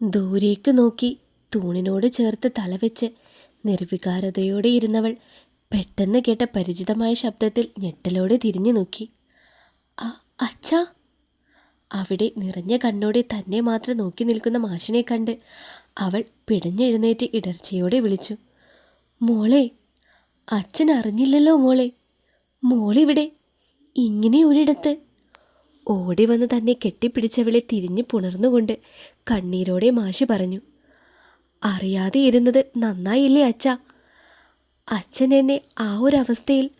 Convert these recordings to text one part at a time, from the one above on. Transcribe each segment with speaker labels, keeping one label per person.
Speaker 1: ദൂരേക്ക് നോക്കി തൂണിനോട് ചേർത്ത് തലവെച്ച് നിർവികാരതയോടെ ഇരുന്നവൾ പെട്ടെന്ന് കേട്ട പരിചിതമായ ശബ്ദത്തിൽ ഞെട്ടലോടെ തിരിഞ്ഞു നോക്കി. "അ- അച്ഛാ! അവിടെ നിറഞ്ഞ കണ്ണോടെ തന്നെ മാത്രം നോക്കി നിൽക്കുന്ന മാഷിനെ കണ്ട് അവൾ പിടഞ്ഞെഴുന്നേറ്റ് ഇടർച്ചയോടെ വിളിച്ചു. മോളെ അച്ഛൻ അറിഞ്ഞില്ലല്ലോ മോളെ. മോളിവിടെ. ഇങ്ങനെ ഒരിടത്ത്. ഓടി വന്ന് തന്നെ കെട്ടിപ്പിടിച്ചവളെ തിരിഞ്ഞു പുണർന്നുകൊണ്ട് കണ്ണീരോടെ മാഷി പറഞ്ഞു അറിയാതെ ഇരുന്നത് നന്നായില്ലേ അച്ഛ? അച്ഛൻ എന്നെ ആ ഒരവസ്ഥയിൽ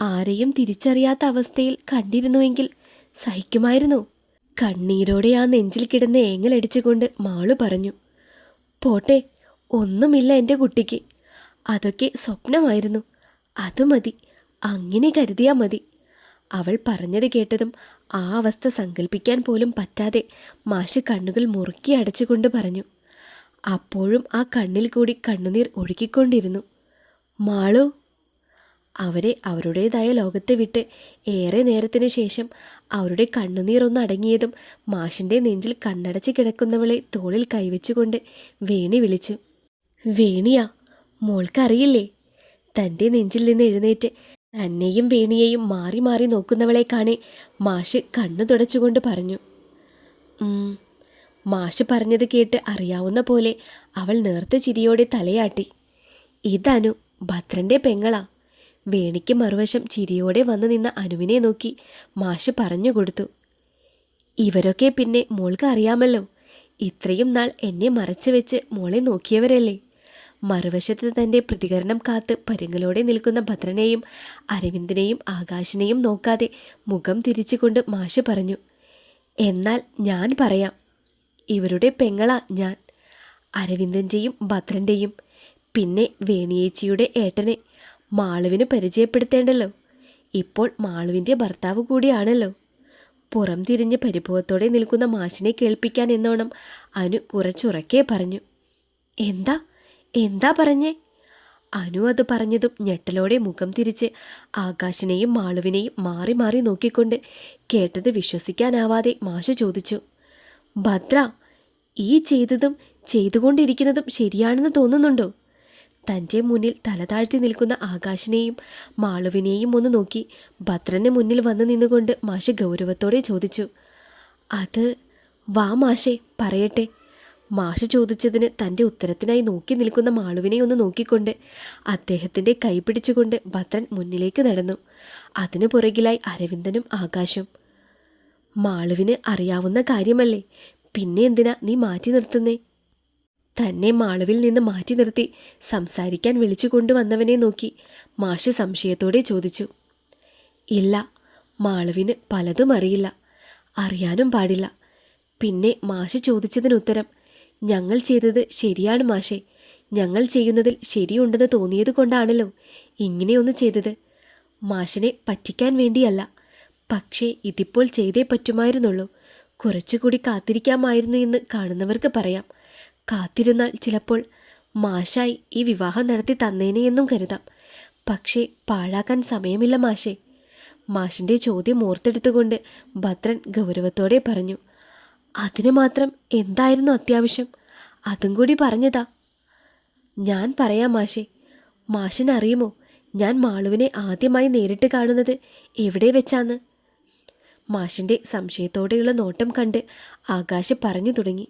Speaker 1: ആരെയും തിരിച്ചറിയാത്ത അവസ്ഥയിൽ കണ്ടിരുന്നുവെങ്കിൽ സഹിക്കുമായിരുന്നു. കണ്ണീരോടെ ആ നെഞ്ചിൽ കിടന്ന് ഏങ്ങലടിച്ചുകൊണ്ട് മാളു പറഞ്ഞു പോട്ടെ ഒന്നുമില്ല എന്റെ കുട്ടിക്ക്. അതൊക്കെ സ്വപ്നമായിരുന്നു. അത് മതി. അങ്ങനെ കരുതിയാൽ മതി. അവൾ പറഞ്ഞത് കേട്ടതും ആ അവസ്ഥ സങ്കല്പിക്കാൻ പോലും പറ്റാതെ മാഷ് കണ്ണുകൾ മുറുക്കി അടച്ചുകൊണ്ട് പറഞ്ഞു. അപ്പോഴും ആ കണ്ണിൽ കൂടി കണ്ണുനീർ ഒഴുകിക്കൊണ്ടിരുന്നു. മാളോ അവരെ അവരുടേതായ ലോകത്തെ വിട്ട് ഏറെ നേരത്തിന് ശേഷം അവരുടെ കണ്ണുനീറൊന്നടങ്ങിയതും മാഷിന്റെ നെഞ്ചിൽ കണ്ണടച്ച് കിടക്കുന്നവളെ തോളിൽ കൈവച്ചുകൊണ്ട് വേണി വിളിച്ചു. വേണിയാ മോൾക്കറിയില്ലേ? തന്റെ നെഞ്ചിൽ നിന്ന് എഴുന്നേറ്റ് തന്നെയും വേണിയെയും മാറി മാറി നോക്കുന്നവളെ കാണെ മാഷ് കണ്ണു തുടച്ചുകൊണ്ട് പറഞ്ഞു. മാഷ് പറഞ്ഞത് കേട്ട് അറിയാവുന്ന പോലെ അവൾ നേർത്ത ചിരിയോടെ തലയാട്ടി. ഇതനു ഭദ്രന്റെ പെങ്ങളാ. വേണിക്ക് മറുവശം ചിരിയോടെ വന്നു നിന്ന അനുവിനെ നോക്കി മാഷ് പറഞ്ഞു കൊടുത്തു. ഇവരൊക്കെ പിന്നെ മോൾക്ക് അറിയാമല്ലോ. ഇത്രയും നാൾ എന്നെ മറച്ചു വെച്ച് മോളെ നോക്കിയവരല്ലേ? മറുവശത്ത് തന്റെ പ്രതികരണം കാത്ത് പരുങ്ങലോടെ നിൽക്കുന്ന ഭദ്രനെയും അരവിന്ദിനെയും ആകാശിനെയും നോക്കാതെ മുഖം തിരിച്ചുകൊണ്ട് മാഷ് പറഞ്ഞു എന്നാൽ ഞാൻ പറയാം. ഇവരുടെ പെങ്ങള ഞാൻ. അരവിന്ദന്റെയും ഭദ്രന്റെയും പിന്നെ വേണിയേച്ചിയുടെ ഏട്ടനെ മാളുവിന് പരിചയപ്പെടുത്തേണ്ടല്ലോ. ഇപ്പോൾ മാളുവിന്റെ ഭർത്താവ് കൂടിയാണല്ലോ. പുറം തിരിഞ്ഞ് പരിഭവത്തോടെ നിൽക്കുന്ന മാഷിനെ കേൾപ്പിക്കാൻ എന്നോണം അനു കുറച്ചുറക്കെ പറഞ്ഞു എന്താ? എന്താ പറഞ്ഞേ? അനു അത് പറഞ്ഞതും ഞെട്ടലോടെ മുഖം തിരിച്ച് ആകാശിനെയും മാളുവിനെയും മാറി മാറി നോക്കിക്കൊണ്ട് കേട്ടത് വിശ്വസിക്കാനാവാതെ മാഷ ചോദിച്ചു ഭദ്ര ഈ ചെയ്തതും ചെയ്തുകൊണ്ടിരിക്കുന്നതും ശരിയാണെന്ന് തോന്നുന്നുണ്ടോ? തന്റെ മുന്നിൽ തലതാഴ്ത്തി നിൽക്കുന്ന ആകാശിനെയും മാളുവിനെയും ഒന്ന് നോക്കി ഭദ്രന് മുന്നിൽ വന്ന് നിന്നുകൊണ്ട് മാഷ ഗൗരവത്തോടെ ചോദിച്ചു അത് വാ മാഷെ പറയട്ടെ. മാഷ് ചോദിച്ചതിന് തന്റെ ഉത്തരത്തിനായി നോക്കി നിൽക്കുന്ന മാളുവിനെ ഒന്ന് നോക്കിക്കൊണ്ട് അദ്ദേഹത്തിന്റെ കൈപിടിച്ചുകൊണ്ട് ഭദ്രൻ മുന്നിലേക്ക് നടന്നു. അതിനു പുറകിലായി അരവിന്ദനും ആകാശം. മാളുവിന് അറിയാവുന്ന കാര്യമല്ലേ? പിന്നെ എന്തിനാ നീ മാറ്റി നിർത്തുന്നേ? തന്നെ മാളുവിൽ നിന്ന് മാറ്റി നിർത്തി സംസാരിക്കാൻ വിളിച്ചു കൊണ്ടുവന്നവനെ നോക്കി മാഷ് സംശയത്തോടെ ചോദിച്ചു. ഇല്ല മാളുവിന് പലതും അറിയില്ല. അറിയാനും പാടില്ല. പിന്നെ മാഷ് ചോദിച്ചതിന് ഉത്തരം ഞങ്ങൾ ചെയ്തത് ശരിയാണ് മാഷെ. ഞങ്ങൾ ചെയ്യുന്നതിൽ ശരിയുണ്ടെന്ന് തോന്നിയത് കൊണ്ടാണല്ലോ ഇങ്ങനെയൊന്ന് ചെയ്തത്. മാഷിനെ പറ്റിക്കാൻ വേണ്ടിയല്ല പക്ഷേ ഇതിപ്പോൾ ചെയ്തേ പറ്റുമായിരുന്നുള്ളൂ. കുറച്ചുകൂടി കാത്തിരിക്കാമായിരുന്നു എന്ന് കാണുന്നവർക്ക് പറയാം. കാത്തിരുന്നാൽ ചിലപ്പോൾ മാഷായി ഈ വിവാഹം നടത്തി തന്നേനെ എന്നും കരുതാം. പക്ഷേ പാഴാക്കാൻ സമയമില്ല മാഷേ. മാഷിന്റെ ചോദ്യം ഓർത്തെടുത്തുകൊണ്ട് ഭദ്രൻ ഗൗരവത്തോടെ പറഞ്ഞു. അതിനു മാത്രം എന്തായിരുന്നു അത്യാവശ്യം? അതും കൂടി പറഞ്ഞതാ. ഞാൻ പറയാം മാഷെ. മാഷിനറിയുമോ? ഞാൻ മാളുവിനെ ആദ്യമായി നേരിട്ട് കാണുന്നത് എവിടെ വെച്ചാന്ന്? മാഷിന്റെ സംശയത്തോടെയുള്ള നോട്ടം കണ്ട് ആകാശ് പറഞ്ഞു തുടങ്ങി.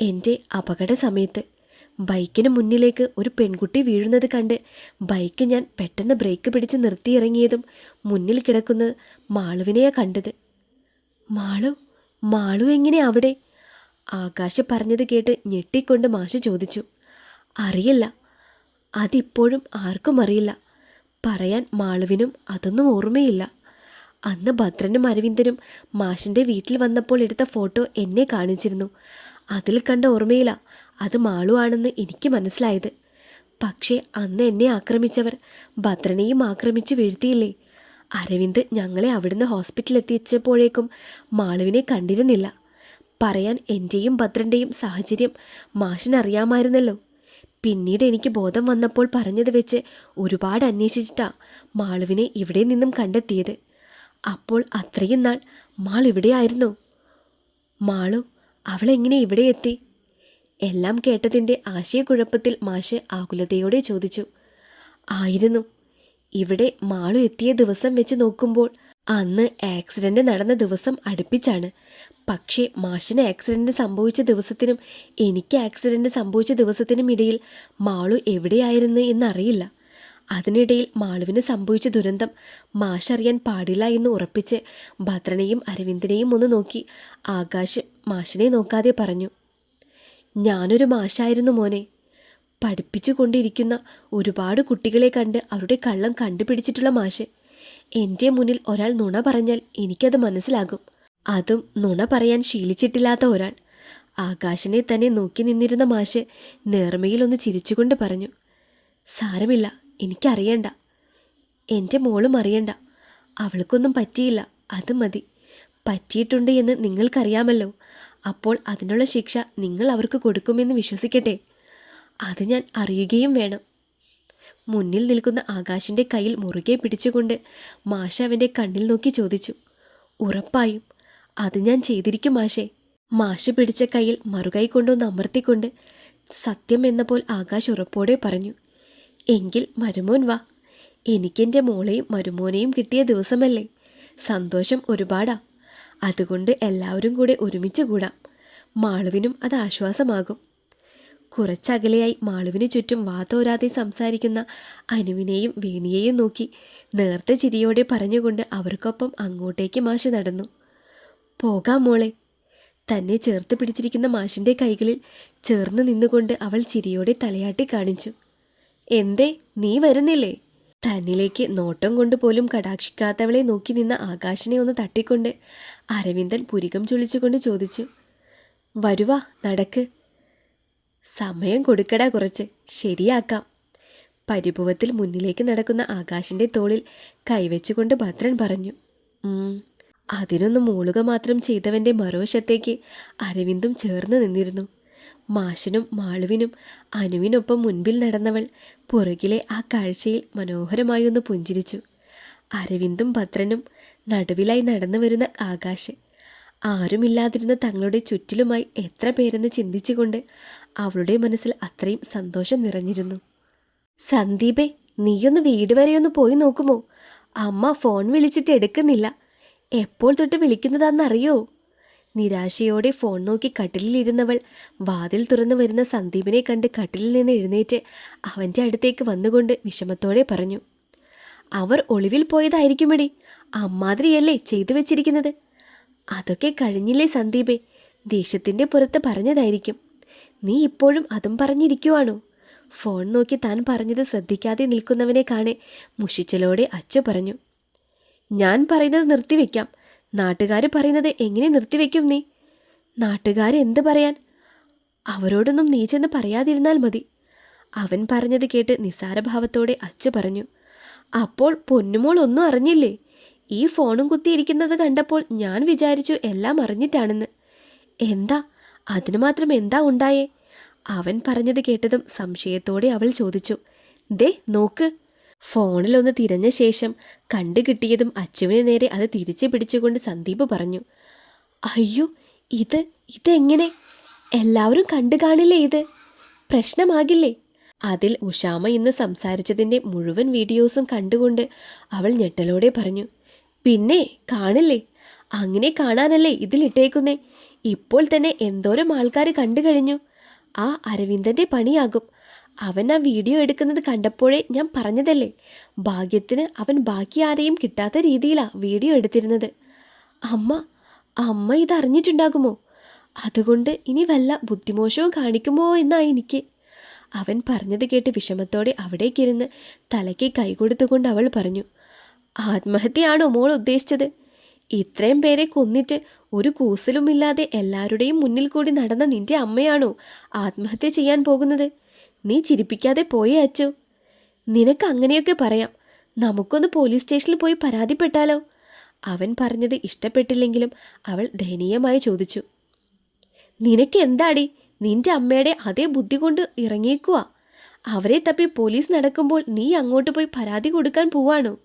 Speaker 1: എന്റെ അപകട സമയത്ത് ബൈക്കിന് മുന്നിലേക്ക് ഒരു പെൺകുട്ടി വീഴുന്നത് കണ്ട് ബൈക്ക് ഞാൻ പെട്ടെന്ന് ബ്രേക്ക് പിടിച്ച് നിർത്തിയിറങ്ങിയതും മുന്നിൽ കിടക്കുന്നത് മാളുവിനെയാണ് കണ്ടത്. മാളു മാളു എങ്ങനെ അവിടെ? ആകാശ് പറഞ്ഞത് കേട്ട് ഞെട്ടിക്കൊണ്ട് മാഷ് ചോദിച്ചു. അറിയില്ല. അതിപ്പോഴും ആർക്കും അറിയില്ല. പറയാൻ മാളുവിനും അതൊന്നും ഓർമ്മയില്ല. അന്ന് ഭദ്രനും അരവിന്ദനും മാഷിന്റെ വീട്ടിൽ വന്നപ്പോൾ എടുത്ത ഫോട്ടോ എന്നെ കാണിച്ചിരുന്നു. അതിൽ കണ്ട ഓർമ്മയില്ല അത് മാളു ആണെന്ന് എനിക്ക് മനസ്സിലായത്. പക്ഷേ അന്ന് എന്നെ ആക്രമിച്ചവർ ഭദ്രനെയും ആക്രമിച്ചു വീഴ്ത്തിയില്ലേ? അരവിന്ദ് ഞങ്ങളെ അവിടുന്ന് ഹോസ്പിറ്റലിൽ എത്തിച്ചപ്പോഴേക്കും മാളുവിനെ കണ്ടിരുന്നില്ല. പറയാൻ എന്റെയും ഭദ്രന്റെയും സാഹചര്യം മാഷിനറിയാമായിരുന്നല്ലോ. പിന്നീട് എനിക്ക് ബോധം വന്നപ്പോൾ പറഞ്ഞത് വെച്ച് ഒരുപാട് അന്വേഷിച്ചിട്ടാ മാളുവിനെ ഇവിടെ നിന്നും കണ്ടെത്തിയത്. അപ്പോൾ അത്രയും നാൾ മാൾ ഇവിടെയായിരുന്നു. മാളു അവളെങ്ങനെ ഇവിടെ എത്തി? എല്ലാം കേട്ടതിന്റെ ആശയക്കുഴപ്പത്തിൽ മാഷ് ആകുലതയോടെ ചോദിച്ചു. ആയിരുന്നു. ഇവിടെ മാളു എത്തിയ ദിവസം വെച്ച് നോക്കുമ്പോൾ അന്ന് ആക്സിഡന്റ് നടന്ന ദിവസം അടുപ്പിച്ചാണ്. പക്ഷേ മാഷിന് ആക്സിഡന്റ് സംഭവിച്ച ദിവസത്തിനും എനിക്ക് ആക്സിഡന്റ് സംഭവിച്ച ദിവസത്തിനും ഇടയിൽ മാളു എവിടെയായിരുന്നു എന്നറിയില്ല. അതിനിടയിൽ മാളുവിന് സംഭവിച്ച ദുരന്തം മാഷറിയാൻ പാടില്ല എന്ന് ഉറപ്പിച്ച് ഭദ്രനെയും അരവിന്ദനെയും ഒന്ന് നോക്കി ആകാശ് മാഷിനെ നോക്കാതെ പറഞ്ഞു ഞാനൊരു മാഷായിരുന്നു മോനെ. പഠിപ്പിച്ചു കൊണ്ടിരിക്കുന്ന ഒരുപാട് കുട്ടികളെ കണ്ട് അവരുടെ കള്ളം കണ്ടുപിടിച്ചിട്ടുള്ള മാഷ്. എന്റെ മുന്നിൽ ഒരാൾ നുണ പറഞ്ഞാൽ എനിക്കത് മനസ്സിലാകും. അതും നുണ പറയാൻ ശീലിച്ചിട്ടില്ലാത്ത ഒരാൾ. ആകാശനെ തന്നെ നോക്കി നിന്നിരുന്ന മാഷ് നേർമയിലൊന്ന് ചിരിച്ചുകൊണ്ട് പറഞ്ഞു സാരമില്ല എനിക്കറിയണ്ട. എന്റെ മോളും അറിയണ്ട. അവൾക്കൊന്നും പറ്റിയില്ല അത് മതി. പറ്റിയിട്ടുണ്ട് എന്ന് നിങ്ങൾക്കറിയാമല്ലോ. അപ്പോൾ അതിനുള്ള ശിക്ഷ നിങ്ങൾ അവർക്ക് കൊടുക്കുമെന്ന് വിശ്വസിക്കട്ടെ. അത് ഞാൻ അറിയുകയും വേണം. മുന്നിൽ നിൽക്കുന്ന ആകാശിന്റെ കയ്യിൽ മുറുകെ പിടിച്ചുകൊണ്ട് മാഷ അവന്റെ കണ്ണിൽ നോക്കി ചോദിച്ചു ഉറപ്പായും അത് ഞാൻ ചെയ്തിരിക്കും മാഷേ. മാഷ് പിടിച്ച കയ്യിൽ മറുകൈ കൊണ്ടൊന്ന് അമർത്തിക്കൊണ്ട് സത്യം എന്നപ്പോൾ ആകാശ് ഉറപ്പോടെ പറഞ്ഞു എങ്കിൽ മരുമോൻ വാ. എനിക്കെന്റെ മോളെയും മരുമോനെയും കിട്ടിയ ദിവസമല്ലേ. സന്തോഷം ഒരുപാടാ. അതുകൊണ്ട് എല്ലാവരും കൂടെ ഒരുമിച്ച് കൂടാം. മാളുവിനും അത് ആശ്വാസമാകും. കുറച്ചകലെയായി മാളുവിന് ചുറ്റും വാതോരാതെ സംസാരിക്കുന്ന അനുവിനെയും വേണിയെയും നോക്കി നേർത്ത ചിരിയോടെ പറഞ്ഞുകൊണ്ട് അവർക്കൊപ്പം അങ്ങോട്ടേക്ക് മാഷ് നടന്നു. പോകാം മോളെ. തന്നെ ചേർത്ത് പിടിച്ചിരിക്കുന്ന മാഷിന്റെ കൈകളിൽ ചേർന്ന് നിന്നുകൊണ്ട് അവൾ ചിരിയോടെ തലയാട്ടി കാണിച്ചു. എന്തേ നീ വരുന്നില്ലേ? തന്നിലേക്ക് നോട്ടം കൊണ്ട് പോലും കടാക്ഷിക്കാത്തവളെ നോക്കി നിന്ന ആകാശിനെ ഒന്ന് തട്ടിക്കൊണ്ട് അരവിന്ദൻ പുരികം ചുളിച്ചുകൊണ്ട് ചോദിച്ചു. വരുവാ നടക്ക്. സമയം കൊടുക്കടാ കുറച്ച്. ശരിയാക്കാം. പരിഭവത്തിൽ മുന്നിലേക്ക് നടക്കുന്ന ആകാശിന്റെ തോളിൽ കൈവച്ചുകൊണ്ട് ഭദ്രൻ പറഞ്ഞു. അതിനൊന്ന് മൂളുക മാത്രം ചെയ്തവന്റെ മറുവശത്തേക്ക് അരവിന്ദും ചേർന്ന് നിന്നിരുന്നു. മാഷിനും മാളുവിനും അനുവിനൊപ്പം മുൻപിൽ നടന്നവൾ പുറകിലെ ആ കാഴ്ചയിൽ മനോഹരമായി ഒന്ന് പുഞ്ചിരിച്ചു. അരവിന്ദും ഭദ്രനും നടുവിലായി നടന്നു വരുന്ന ആകാശ് ആരുമില്ലാതിരുന്ന തങ്ങളുടെ ചുറ്റിലുമായി എത്ര പേരെന്ന് ചിന്തിച്ചുകൊണ്ട് അവളുടെ മനസ്സിൽ അത്രയും സന്തോഷം നിറഞ്ഞിരുന്നു. സന്ദീപേ നീയൊന്ന് വീട് വരെ ഒന്ന് പോയി നോക്കുമോ? അമ്മ ഫോൺ വിളിച്ചിട്ട് എടുക്കുന്നില്ല. എപ്പോൾ തൊട്ട് വിളിക്കുന്നതാണെന്നറിയോ? നിരാശയോടെ ഫോൺ നോക്കി കട്ടിലിരുന്നവൾ വാതിൽ തുറന്നു വരുന്ന സന്ദീപിനെ കണ്ട് കട്ടിലിൽ നിന്ന് എഴുന്നേറ്റ് അവന്റെ അടുത്തേക്ക് വന്നുകൊണ്ട് വിഷമത്തോടെ പറഞ്ഞു അവർ ഒളിവിൽ പോയതായിരിക്കുമെടി. അമ്മാതിരിയല്ലേ ചെയ്തു വെച്ചിരിക്കുന്നത്? അതൊക്കെ കഴിഞ്ഞില്ലേ സന്ദീപേ. ദേഷ്യത്തിന്റെ പുറത്ത് പറഞ്ഞതായിരിക്കും. നീ ഇപ്പോഴും അതും പറഞ്ഞിരിക്കുവാണോ? ഫോൺ നോക്കി താൻ പറഞ്ഞത് ശ്രദ്ധിക്കാതെ നിൽക്കുന്നവനെ കാണെ മുഷിച്ചലോടെ അച്ചു പറഞ്ഞു. ഞാൻ പറയുന്നത് നിർത്തിവെക്കാം. നാട്ടുകാർ പറയുന്നത് എങ്ങനെ നിർത്തിവെക്കും നീ? നാട്ടുകാർ എന്ത് പറയാൻ? അവരോടൊന്നും നീ ചെന്ന് പറയാതിരുന്നാൽ മതി. അവൻ പറഞ്ഞത് കേട്ട് നിസാരഭാവത്തോടെ അച്ചു പറഞ്ഞു. അപ്പോൾ പൊന്നുമോൾ ഒന്നും അറിഞ്ഞില്ലേ? ഈ ഫോണും കുത്തിയിരിക്കുന്നത് കണ്ടപ്പോൾ ഞാൻ വിചാരിച്ചു എല്ലാം അറിഞ്ഞിട്ടാണെന്ന്. എന്താ? അതിന് മാത്രം എന്താ ഉണ്ടായേ? അവൻ പറഞ്ഞത് കേട്ടതും സംശയത്തോടെ അവൾ ചോദിച്ചു. ദേ നോക്ക്. ഫോണിലൊന്ന് തിരഞ്ഞ ശേഷം കണ്ടുകിട്ടിയതും അച്ചുവിന് നേരെ അത് തിരിച്ചു പിടിച്ചുകൊണ്ട് സന്ദീപ് പറഞ്ഞു. അയ്യോ ഇത് ഇതെങ്ങനെ? എല്ലാവരും കണ്ടു കാണില്ലേ ഇത്? പ്രശ്നമാകില്ലേ? അതിൽ ഉഷാമ ഇന്ന് സംസാരിച്ചതിന്റെ മുഴുവൻ വീഡിയോസും കണ്ടുകൊണ്ട് അവൾ ഞെട്ടലോടെ പറഞ്ഞു. പിന്നെ കാണില്ലേ? അങ്ങനെ കാണാനല്ലേ ഇതിലിട്ടേക്കുന്നേ ഇപ്പോൾ തന്നെ എന്തോരം ആൾക്കാർ കണ്ടു കഴിഞ്ഞു. ആ അരവിന്ദന്റെ പണിയാകും. അവൻ ആ വീഡിയോ എടുക്കുന്നത് കണ്ടപ്പോഴേ ഞാൻ പറഞ്ഞതല്ലേ? ഭാഗ്യത്തിന് അവൻ ബാക്കി ആരെയും കിട്ടാത്ത രീതിയിലാണ് വീഡിയോ എടുത്തിരുന്നത്. അമ്മ അമ്മ ഇതറിഞ്ഞിട്ടുണ്ടാകുമോ? അതുകൊണ്ട് ഇനി വല്ല ബുദ്ധിമോശവും കാണിക്കുമോ എന്നായി എനിക്ക്. അവൻ പറഞ്ഞത് കേട്ട് വിഷമത്തോടെ അവിടേക്കിരുന്ന് തലയ്ക്ക് കൈ കൊടുത്തുകൊണ്ട് അവൾ പറഞ്ഞു ആത്മഹത്യയാണോ മോൾ ഉദ്ദേശിച്ചത്? ഇത്രയും പേരെ കൊന്നിട്ട് ഒരു കൂസലുമില്ലാതെ എല്ലാവരുടെയും മുന്നിൽ കൂടി നടന്ന നിന്റെ അമ്മയാണോ ആത്മഹത്യ ചെയ്യാൻ പോകുന്നത്? നീ ചിരിപ്പിക്കാതെ പോയേ അച്ചു. നിനക്ക് അങ്ങനെയൊക്കെ പറയാം. നമുക്കൊന്ന് പോലീസ് സ്റ്റേഷനിൽ പോയി പരാതിപ്പെട്ടാലോ? അവൻ പറഞ്ഞത് ഇഷ്ടപ്പെട്ടില്ലെങ്കിലും അവൾ ദയനീയമായി ചോദിച്ചു. നിനക്ക് എന്താടി? നിന്റെ അമ്മയുടെ അതേ ബുദ്ധി കൊണ്ട് ഇറങ്ങിയേക്കുവാ. അവരെ തപ്പി പോലീസ് നടക്കുമ്പോൾ നീ അങ്ങോട്ട് പോയി പരാതി കൊടുക്കാൻ പോവാണോ?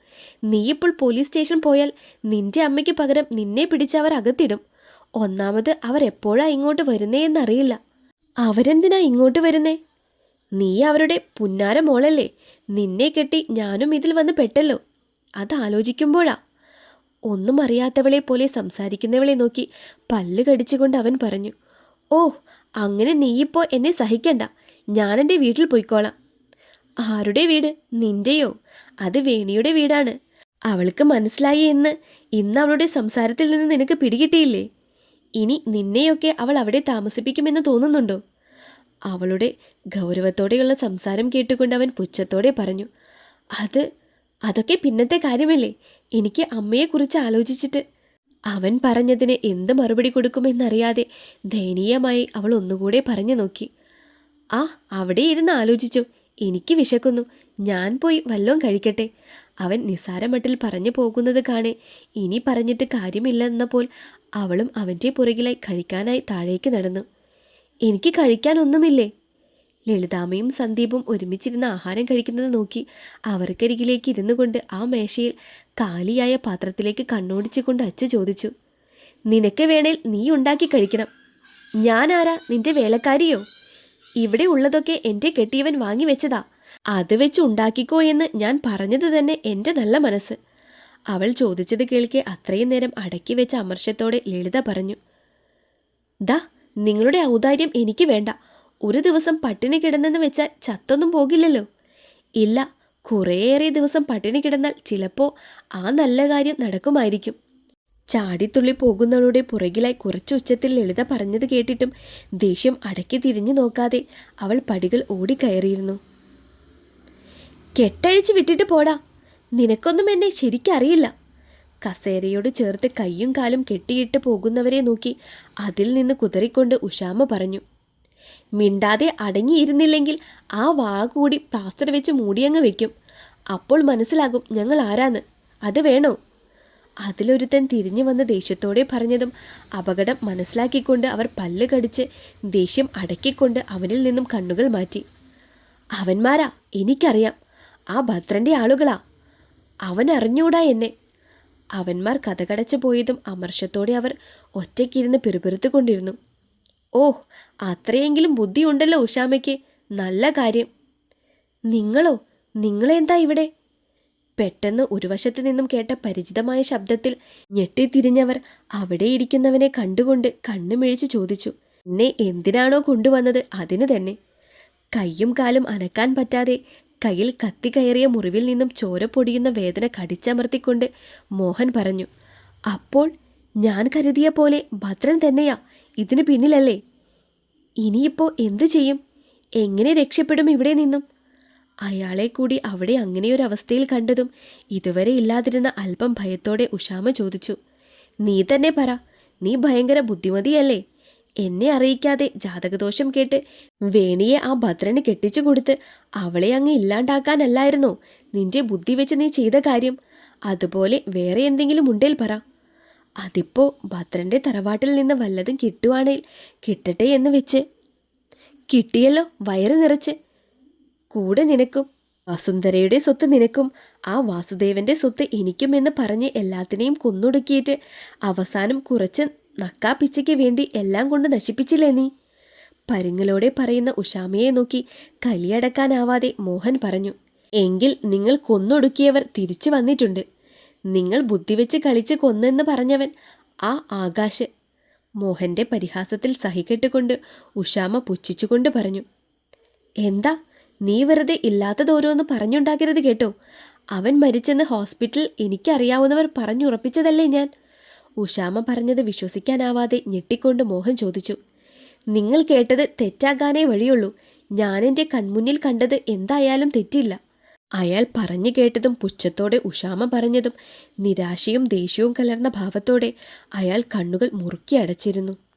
Speaker 1: നീ ഇപ്പോൾ പോലീസ് സ്റ്റേഷൻ പോയാൽ നിന്റെ അമ്മയ്ക്ക് പകരം നിന്നെ പിടിച്ച് അവർ അകത്തിടും. ഒന്നാമത് അവർ എപ്പോഴാ ഇങ്ങോട്ട് വരുന്നേ എന്നറിയില്ല. അവരെന്തിനാ ഇങ്ങോട്ട് വരുന്നേ? നീ അവരുടെ പുന്നാര മോളല്ലേ. നിന്നെ കെട്ടി ഞാനും ഇതിൽ വന്ന് പെട്ടല്ലോ. അതാലോചിക്കുമ്പോഴാ ഒന്നും അറിയാത്തവളെ പോലെ സംസാരിക്കുന്നവളെ നോക്കി പല്ല് കടിച്ചുകൊണ്ട് അവൻ പറഞ്ഞു ഓ അങ്ങനെ നീയിപ്പോ എന്നെ സഹിക്കണ്ട. ഞാനെന്റെ വീട്ടിൽ പോയിക്കോളാം. ആരുടെ വീട്? നിന്റെയോ? അത് വേണിയുടെ വീടാണ്. അവൾക്ക് മനസ്സിലായി എന്ന് ഇന്ന് അവളുടെ സംസാരത്തിൽ നിന്ന് നിനക്ക് പിടികിട്ടിയില്ലേ? ഇനി നിന്നെയൊക്കെ അവൾ അവിടെ താമസിപ്പിക്കുമെന്ന് തോന്നുന്നുണ്ടോ? അവളുടെ ഗൗരവത്തോടെയുള്ള സംസാരം കേട്ടുകൊണ്ട് അവൻ പുച്ഛത്തോടെ പറഞ്ഞു അത് അതൊക്കെ പിന്നത്തെ കാര്യമല്ലേ? എനിക്ക് അമ്മയെക്കുറിച്ച് ആലോചിച്ചിട്ട്. അവൻ പറഞ്ഞതിന് എന്ത് മറുപടി കൊടുക്കുമെന്നറിയാതെ ദയനീയമായി അവൾ ഒന്നുകൂടെ പറഞ്ഞു നോക്കി. ആ അവിടെ ഇരുന്ന് ആലോചിച്ചു. എനിക്ക് വിശക്കുന്നു. ഞാൻ പോയി വല്ലോം കഴിക്കട്ടെ. അവൻ നിസാരമട്ടിൽ പറഞ്ഞു പോകുന്നത് കാണെ. ഇനി പറഞ്ഞിട്ട് കാര്യമില്ലെന്നപ്പോൾ അവളും അവന്റെ പുറകിലായി കഴിക്കാനായി താഴേക്ക് നടന്നു. എനിക്ക് കഴിക്കാനൊന്നുമില്ലേ? ലളിതാമയും സന്ദീപും ഒരുമിച്ചിരുന്ന് ആഹാരം കഴിക്കുന്നത് നോക്കി അവർക്കരികിലേക്ക് ഇരുന്നു കൊണ്ട് ആ മേശയിൽ കാലിയായ പാത്രത്തിലേക്ക് കണ്ണോടിച്ചുകൊണ്ട് അച്ചു ചോദിച്ചു. നിനക്ക് വേണേൽ നീ ഉണ്ടാക്കി കഴിക്കണം. ഞാനാരാ? നിന്റെ വേലക്കാരിയോ? ഇവിടെ ഉള്ളതൊക്കെ എന്റെ കെട്ടിയവൻ വാങ്ങി വെച്ചതാ. അത് വെച്ച് ഉണ്ടാക്കിക്കോ എന്ന് ഞാൻ പറഞ്ഞത് തന്നെ എന്റെ നല്ല മനസ്സ്. അവൾ ചോദിച്ചത് കേൾക്കെ അത്രയും നേരം അടക്കി വെച്ച അമർഷത്തോടെ ലളിത പറഞ്ഞു. ദാ നിങ്ങളുടെ ഔദാര്യം എനിക്ക് വേണ്ട. ഒരു ദിവസം പട്ടിണി കിടന്നെന്ന് വെച്ചാൽ ചത്തൊന്നും പോകില്ലല്ലോ. ഇല്ല കുറേയേറെ ദിവസം പട്ടിണി കിടന്നാൽ ചിലപ്പോൾ ആ നല്ല കാര്യം നടക്കുമായിരിക്കും. ചാടിത്തുള്ളി പോകുന്നവളുടെ പുറകിലായി കുറച്ചു ഉച്ചത്തിൽ ലളിത പറഞ്ഞത് കേട്ടിട്ടും ദേഷ്യം അടക്കി തിരിഞ്ഞു നോക്കാതെ അവൾ പടികൾ ഓടിക്കയറിയിരുന്നു. കെട്ടഴിച്ച് വിട്ടിട്ട് പോടാ. നിനക്കൊന്നും എന്നെ ശരിക്കറിയില്ല. കസേരയോട് ചേർത്ത് കൈയും കാലും കെട്ടിയിട്ട് പോകുന്നവരെ നോക്കി അതിൽ നിന്ന് കുതറിക്കൊണ്ട് ഉഷാമ പറഞ്ഞു. മിണ്ടാതെ അടങ്ങിയിരുന്നില്ലെങ്കിൽ ആ വാ കൂടി പ്ലാസ്റ്റർ വെച്ച് മൂടിയങ്ങ് വെക്കും. അപ്പോൾ മനസ്സിലാകും ഞങ്ങൾ ആരാന്ന്. അത് വേണോ? അതിലൊരുത്തൻ തിരിഞ്ഞു വന്ന് ദേഷ്യത്തോടെ പറഞ്ഞതും അപകടം മനസ്സിലാക്കിക്കൊണ്ട് അവർ പല്ല് കടിച്ച് ദേഷ്യം അടക്കിക്കൊണ്ട് അവനിൽ നിന്നും കണ്ണുകൾ മാറ്റി. അവന്മാരാ എനിക്കറിയാം. ആ ഭദ്രന്റെ ആളുകളാ. അവൻ അറിഞ്ഞൂടാ എന്നെ. അവന്മാർ കഥകടച്ചു പോയതും അമർഷത്തോടെ അവർ ഒറ്റയ്ക്കിരുന്ന് പിറുപിറുത്തു കൊണ്ടിരുന്നു ഓ അത്രയെങ്കിലും ബുദ്ധിയുണ്ടല്ലോ ഉഷാമയ്ക്ക്. നല്ല കാര്യം. നിങ്ങളോ? നിങ്ങളെന്താ ഇവിടെ? പെട്ടെന്ന് ഒരു വശത്തു നിന്നും കേട്ട പരിചിതമായ ശബ്ദത്തിൽ ഞെട്ടിത്തിരിഞ്ഞവർ അവിടെ ഇരിക്കുന്നവനെ കണ്ടുകൊണ്ട് കണ്ണുമിഴിച്ച് ചോദിച്ചു എന്നെ എന്തിനാണോ കൊണ്ടുവന്നത്? അതിന് തന്നെ. കയ്യും കാലും അനക്കാൻ പറ്റാതെ കയ്യിൽ കത്തി കയറിയ മുറിവിൽ നിന്നും ചോര പൊടിയുന്ന വേദന കടിച്ചമർത്തിക്കൊണ്ട് മോഹൻ പറഞ്ഞു അപ്പോൾ ഞാൻ കരുതിയ പോലെ ഭദ്രൻ തന്നെയാ ഇതിന് പിന്നിലല്ലേ? ഇനിയിപ്പോ എന്തു ചെയ്യും? എങ്ങനെ രക്ഷപ്പെടും ഇവിടെ നിന്നും? അയാളെ കൂടി അവിടെ അങ്ങനെയൊരു അവസ്ഥയിൽ കണ്ടതും ഇതുവരെ ഇല്ലാതിരുന്ന അല്പം ഭയത്തോടെ ഉഷാമ ചോദിച്ചു നീ തന്നെ പറ നീ ഭയങ്കര ബുദ്ധിമതിയല്ലേ? എന്നെ അറിയിക്കാതെ ജാതകദോഷം കേട്ട് വേണിയെ ആ ഭദ്രന് കെട്ടിച്ചു കൊടുത്ത് അവളെ അങ്ങ് ഇല്ലാണ്ടാക്കാനല്ലായിരുന്നോ? നിന്റെ ബുദ്ധി വെച്ച് നീ ചെയ്ത കാര്യം. അതുപോലെ വേറെ എന്തെങ്കിലും ഉണ്ടേൽ പറ. അതിപ്പോ ഭദ്രന്റെ തറവാട്ടിൽ നിന്ന് വല്ലതും കിട്ടുവാണേൽ കിട്ടട്ടെ എന്ന് വെച്ച്. കിട്ടിയല്ലോ വയറ് നിറച്ച്. കൂടെ നിനക്കും. വസുന്ധരയുടെ സ്വത്ത് നിനക്കും. ആ വാസുദേവന്റെ സ്വത്ത് എനിക്കും എന്ന് പറഞ്ഞ് എല്ലാത്തിനെയും കൊന്നൊടുക്കിയിട്ട് അവസാനം കുറച്ച് നക്കാപ്പിച്ചയ്ക്ക് വേണ്ടി എല്ലാം കൊണ്ട് നശിപ്പിച്ചില്ലേ നീ? പരുങ്ങലോടെ പറയുന്ന ഉഷാമയെ നോക്കി കലിയടക്കാനാവാതെ മോഹൻ പറഞ്ഞു എങ്കിൽ നിങ്ങൾ കൊന്നൊടുക്കിയവർ തിരിച്ചു വന്നിട്ടുണ്ട്. നിങ്ങൾ ബുദ്ധിവെച്ച് കളിച്ച് കൊന്നെന്ന് പറഞ്ഞവൻ ആ ആകാശ്. മോഹന്റെ പരിഹാസത്തിൽ സഹിക്കെട്ടുകൊണ്ട് ഉഷാമ പുച്ഛിച്ചുകൊണ്ട് പറഞ്ഞു എന്താ നീ വെറുതെ ഇല്ലാത്തതോരോന്ന് പറഞ്ഞുണ്ടാക്കരുത് കേട്ടോ. അവൻ മരിച്ചെന്ന് ഹോസ്പിറ്റൽ എനിക്കറിയാവുന്നവർ പറഞ്ഞുറപ്പിച്ചതല്ലേ ഞാൻ. ഉഷാമ പറഞ്ഞത് വിശ്വസിക്കാനാവാതെ ഞെട്ടിക്കൊണ്ട് മോഹൻ ചോദിച്ചു. നിങ്ങൾ കേട്ടത് തെറ്റാകാനേ വഴിയുള്ളൂ. ഞാൻ എന്റെ കൺമുന്നിൽ കണ്ടത് എന്തായാലും തെറ്റില്ല. അയാൾ പറഞ്ഞു കേട്ടതും പുച്ഛത്തോടെ ഉഷാമ പറഞ്ഞതും നിരാശയും ദേഷ്യവും കലർന്ന ഭാവത്തോടെ അയാൾ കണ്ണുകൾ മുറുക്കി അടച്ചിരുന്നു.